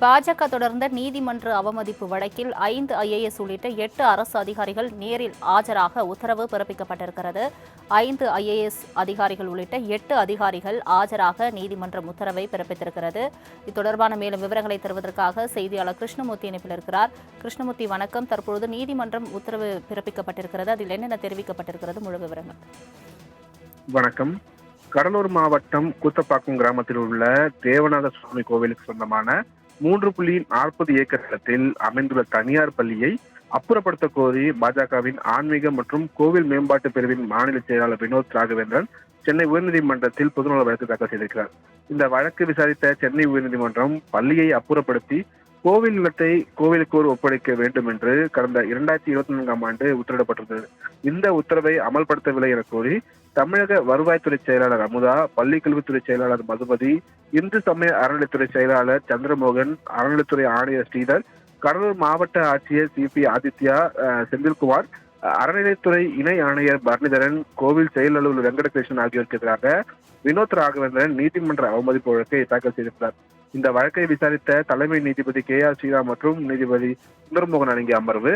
பாஜக தொடர்ந்த நீதிமன்ற அவமதிப்பு வழக்கில் ஐந்து ஐஏஎஸ் உள்ளிட்ட எட்டு அரசு அதிகாரிகள் நேரில் ஆஜராக உத்தரவு பிறப்பிக்கப்பட்டிருக்கிறது. ஐந்து ஐஏஎஸ் அதிகாரிகள் உள்ளிட்ட எட்டு அதிகாரிகள் ஆஜராக நீதிமன்றம் உத்தரவை பிறப்பித்திருக்கிறது. இது தொடர்பான மேலும் விவரங்களை தருவதற்காக செய்தியாளர் கிருஷ்ணமூர்த்தி இணைப்பில் இருக்கிறார். கிருஷ்ணமூர்த்தி வணக்கம். தற்பொழுது நீதிமன்றம் உத்தரவு பிறப்பிக்கப்பட்டிருக்கிறது. அதில் என்னென்ன தெரிவிக்கப்பட்டிருக்கிறது? முழு விவரங்கள். வணக்கம். கடலூர் மாவட்டம் கூத்தப்பாக்கம் கிராமத்தில் உள்ள தேவநாத சுவாமி கோவிலுக்கு சொந்தமான மூன்று புள்ளி நாற்பது ஏக்கர் நிலத்தில் அமைந்துள்ள தனியார் பள்ளியை அப்புறப்படுத்த கோரி பாஜகவின் ஆன்மீக மற்றும் கோவில் மேம்பாட்டு பிரிவின் மாநில செயலாளர் வினோத் ராகவேந்திரன் சென்னை உயர்நீதிமன்றத்தில் பொதுநல வழக்கு தாக்கல் செய்திருக்கிறார். இந்த வழக்கு விசாரித்த சென்னை உயர்நீதிமன்றம் பள்ளியை அப்புறப்படுத்தி கோவில் நிலத்தை கோவிலுக்கோர் ஒப்படைக்க வேண்டும் என்று கடந்த இரண்டாயிரத்தி இருபத்தி நான்காம் ஆண்டு உத்தரவிடப்பட்டிருந்தது. இந்த உத்தரவை அமல்படுத்தவில்லை என கோரி தமிழக வருவாய்த்துறை செயலாளர் அமுதா பள்ளி கல்வித்துறை செயலாளர் மதுமதி இந்து சமய அறநிலைத்துறை செயலாளர் சந்திரமோகன் அறநிலைத்துறை ஆணையர் ஸ்ரீதர் கடலூர் மாவட்ட ஆட்சியர் சிபி ஆதித்யா அஹ், செந்தில்குமார் அறநிலைத்துறை இணை ஆணையர் பரணிதரன் கோவில் செயல் அலுவலர் வெங்கடகிருஷ்ணன் ஆகியோருக்கு எதிராக வினோத் ராகவேந்திரன் நீதிமன்ற அவமதிப்பு வழக்கை தாக்கல் செய்திருக்கிறார். இந்த வழக்கை விசாரித்த தலைமை நீதிபதி கே ஆர் ஸ்ரீராம் மற்றும் நீதிபதி சுந்தரமோகன் அடங்கிய அமர்வு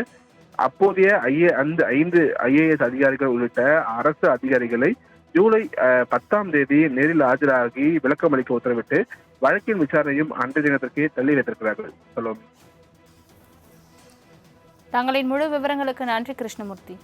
அப்போதைய ஐஏ அந்த ஐந்து ஐஏஎஸ் அதிகாரிகள் உள்ளிட்ட அரசு அதிகாரிகளை ஜூலை அஹ், பத்தாம் தேதி நேரில் ஆஜராகி விளக்கம் அளிக்க உத்தரவிட்டு வழக்கின் விசாரணையும் அன்றைய தினத்திற்கே தள்ளி வைத்திருக்கிறார்கள். சொல்லுவோம். தங்களின் முழு விவரங்களுக்கு நன்றி கிருஷ்ணமூர்த்தி.